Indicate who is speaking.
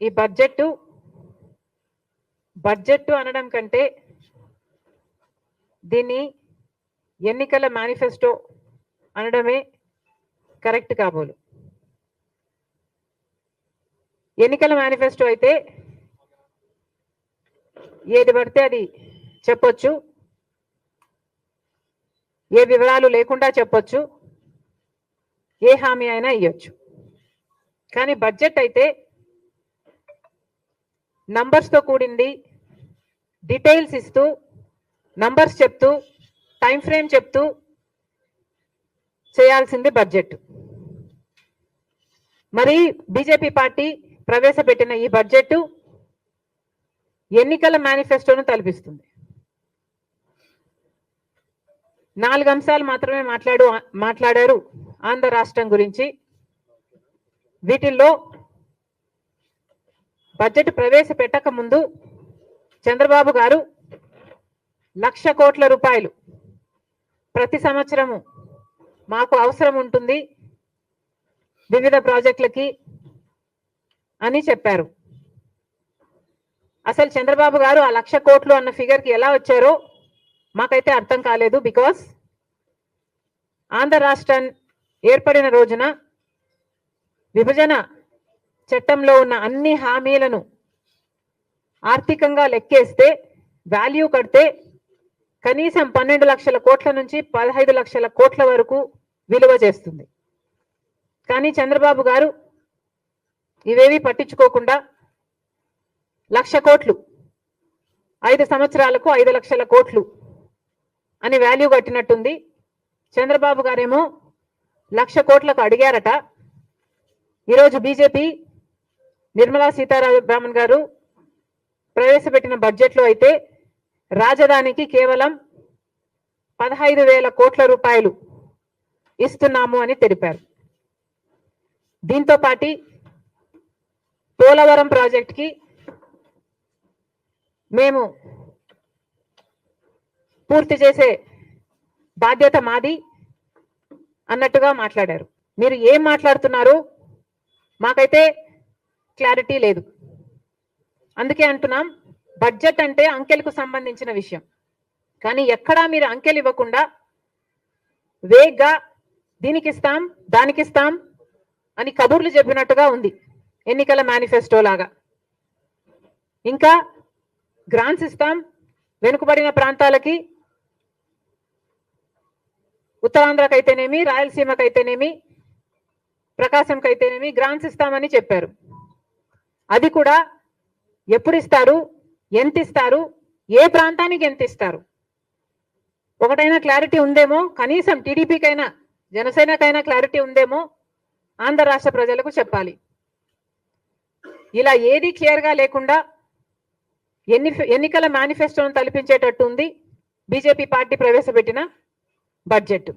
Speaker 1: ఈ budget budget అనడం కంటే దీన్ని ఎన్నికల మేనిఫెస్టో అనడమే కరెక్ట్ కాబోలు. ఎన్నికల మేనిఫెస్టో అయితే ఏది పడితే అది చెప్పొచ్చు. ఏ వివరాలు లేకుండా చెప్పొచ్చు. ఏ హామీ అయినా ఇవ్వచ్చు కానీ బడ్జెట్ అయితే నంబర్స్తో కూడింది. డీటెయిల్స్ ఇస్తూ నంబర్స్ చెప్తూ టైం ఫ్రేమ్ చెప్తూ చేయాల్సింది బడ్జెట్ మరి బీజేపీ పార్టీ ప్రవేశపెట్టిన ఈ బడ్జెట్ ఎన్నికల మేనిఫెస్టోను తలపిస్తుంది. నాలుగు అంశాలు మాత్రమే మాట్లాడు మాట్లాడారు ఆంధ్ర రాష్ట్రం గురించి. వీటిల్లో బడ్జెట్ ప్రవేశపెట్టక ముందు చంద్రబాబు గారు లక్ష కోట్ల రూపాయలు ప్రతి సంవత్సరము మాకు అవసరం ఉంటుంది వివిధ ప్రాజెక్టులకి అని చెప్పారు. అసలు చంద్రబాబు గారు ఆ లక్ష కోట్లు అన్న ఫిగర్కి ఎలా వచ్చారో మాకైతే అర్థం కాలేదు బికాస్ ఆంధ్ర రాష్ట్రం ఏర్పడిన రోజున విభజన చట్టంలో ఉన్న అన్ని హామీలను ఆర్థికంగా లెక్కేస్తే వాల్యూ కడితే కనీసం పన్నెండు లక్షల కోట్ల నుంచి పదహైదు లక్షల కోట్ల వరకు విలువ చేస్తుంది. కానీ చంద్రబాబు గారు ఇవేవి పట్టించుకోకుండా లక్ష కోట్లు ఐదు సంవత్సరాలకు ఐదు లక్షల కోట్లు అని వాల్యూ కట్టినట్టుంది. చంద్రబాబు గారేమో లక్ష కోట్లకు అడిగారట. ఈరోజు బీజేపీ నిర్మలా సీతారామన్ గారు ప్రవేశపెట్టిన బడ్జెట్లో అయితే రాజధానికి కేవలం పదహైదు వేల కోట్ల రూపాయలు ఇస్తున్నాము అని తెలిపారు. దీంతో పాటి పోలవరం ప్రాజెక్ట్కి మేము పూర్తి చేసే బాధ్యత మాది అన్నట్టుగా మాట్లాడారు. మీరు ఏం మాట్లాడుతున్నారు మాకైతే క్లారిటీ లేదు. అందుకే అంటున్నాం బడ్జెట్ అంటే అంకెలకు సంబంధించిన విషయం. కానీ ఎక్కడా మీరు అంకెలు ఇవ్వకుండా వేగ్గా దీనికి ఇస్తాం దానికి ఇస్తాం అని కబుర్లు చెప్పినట్టుగా ఉంది ఎన్నికల మేనిఫెస్టో లాగా. ఇంకా గ్రాంట్స్ ఇస్తాం వెనుకబడిన ప్రాంతాలకి ఉత్తరాంధ్రకైతేనేమి రాయలసీమకైతేనేమి ప్రకాశంకైతేనేమి గ్రాంట్స్ ఇస్తామని చెప్పారు. అది కూడా ఎప్పుడు ఇస్తారు ఎంత ఇస్తారు ఏ ప్రాంతానికి ఎంత ఇస్తారు ఒకటైనా క్లారిటీ ఉందేమో? కనీసం టీడీపీకైనా జనసేనకైనా క్లారిటీ ఉందేమో? ఆంధ్ర రాష్ట్ర ప్రజలకు చెప్పాలి. ఇలా ఏది క్లియర్గా లేకుండా ఎన్ని ఎన్నికల మేనిఫెస్టోను తలపించేటట్టు ఉంది బీజేపీ పార్టీ ప్రవేశపెట్టిన బడ్జెట్.